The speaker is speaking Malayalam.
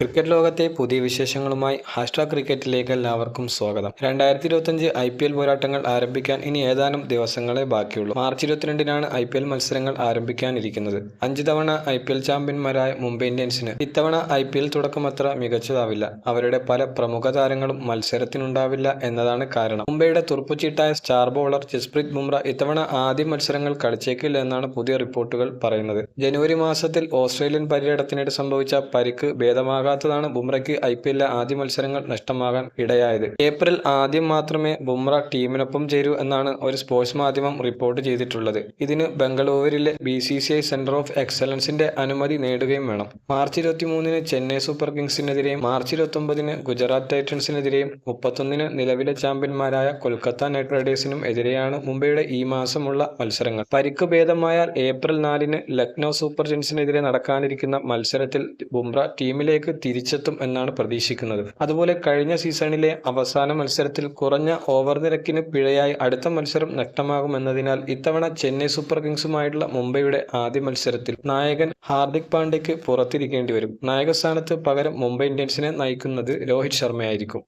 ക്രിക്കറ്റ് ലോകത്തെ പുതിയ വിശേഷങ്ങളുമായി ഹാഷ്ടാഗ് ക്രിക്കറ്റിലേക്ക് എല്ലാവർക്കും സ്വാഗതം. രണ്ടായിരത്തി ഇരുപത്തഞ്ച് ഐ പി എൽ പോരാട്ടങ്ങൾ ആരംഭിക്കാൻ ഇനി ഏതാനും ദിവസങ്ങളെ ബാക്കിയുള്ളൂ. മാർച്ച് ഇരുപത്തിരണ്ടിനാണ് ഐ പി എൽ മത്സരങ്ങൾ ആരംഭിക്കാനിരിക്കുന്നത്. അഞ്ച് തവണ ഐ പി എൽ ചാമ്പ്യന്മാരായ മുംബൈ ഇന്ത്യൻസിന് ഇത്തവണ ഐ പി എൽ തുടക്കം അത്ര മികച്ചതാവില്ല. അവരുടെ പല പ്രമുഖ താരങ്ങളും മത്സരത്തിനുണ്ടാവില്ല എന്നതാണ് കാരണം. മുംബൈയുടെ തുറപ്പുചീട്ടായ സ്റ്റാർ ബോളർ ജസ്പ്രീത് ബുംറ ഇത്തവണ ആദ്യ മത്സരങ്ങൾ കളിച്ചേക്കില്ല എന്നാണ് പുതിയ റിപ്പോർട്ടുകൾ പറയുന്നത്. ജനുവരി മാസത്തിൽ ഓസ്ട്രേലിയൻ പര്യടനത്തിനിടെ സംഭവിച്ച പരിക്ക് ഭേദമാകാൻ ആകാത്തതാണ് ബുംറയ്ക്ക് ഐ പി എല്ലിലെ ആദ്യ മത്സരങ്ങൾ നഷ്ടമാകാൻ ഇടയായത്. ഏപ്രിൽ ആദ്യം മാത്രമേ ബുംറ ടീമിനൊപ്പം ചേരൂ എന്നാണ് ഒരു സ്പോർട്സ് മാധ്യമം റിപ്പോർട്ട് ചെയ്തിട്ടുള്ളത്. ഇതിന് ബംഗളൂരുവിലെ B C C I centre of എക്സലൻസിന്റെ അനുമതി നേടുകയും വേണം. മാർച്ച് ഇരുപത്തി മൂന്നിന് ചെന്നൈ സൂപ്പർ കിങ്സിനെതിരെയും മാർച്ച് ഇരുപത്തി ഒമ്പതിന് ഗുജറാത്ത് ടൈറ്റൻസിനെതിരെയും മുപ്പത്തൊന്നിന് നിലവിലെ ചാമ്പ്യന്മാരായ കൊൽക്കത്ത നൈറ്റ് റൈഡേഴ്സിനും എതിരെയാണ് മുംബൈയുടെ ഈ മാസമുള്ള മത്സരങ്ങൾ. പരിക്ക് ഭേദമായാൽ ഏപ്രിൽ നാലിന് ലക്നൗ സൂപ്പർ ജെൻസിനെതിരെ നടക്കാനിരിക്കുന്ന മത്സരത്തിൽ ബുംറ ടീമിലേക്ക് തിരിച്ചെത്തും എന്നാണ് പ്രതീക്ഷിക്കുന്നത്. അതുപോലെ കഴിഞ്ഞ സീസണിലെ അവസാന മത്സരത്തിൽ കുറഞ്ഞ ഓവർ നിരക്കിന് പിഴയായി അടുത്ത മത്സരം നഷ്ടമാകുമെന്നതിനാൽ ഇത്തവണ ചെന്നൈ സൂപ്പർ കിങ്സുമായിട്ടുള്ള മുംബൈയുടെ ആദ്യ മത്സരത്തിൽ നായകൻ ഹാർദിക് പാണ്ഡ്യയ്ക്ക് പുറത്തിരിക്കേണ്ടി വരും നായക സ്ഥാനത്ത് പകരം മുംബൈ ഇന്ത്യൻസിനെ നയിക്കുന്നത് രോഹിത് ശർമ്മയായിരിക്കും.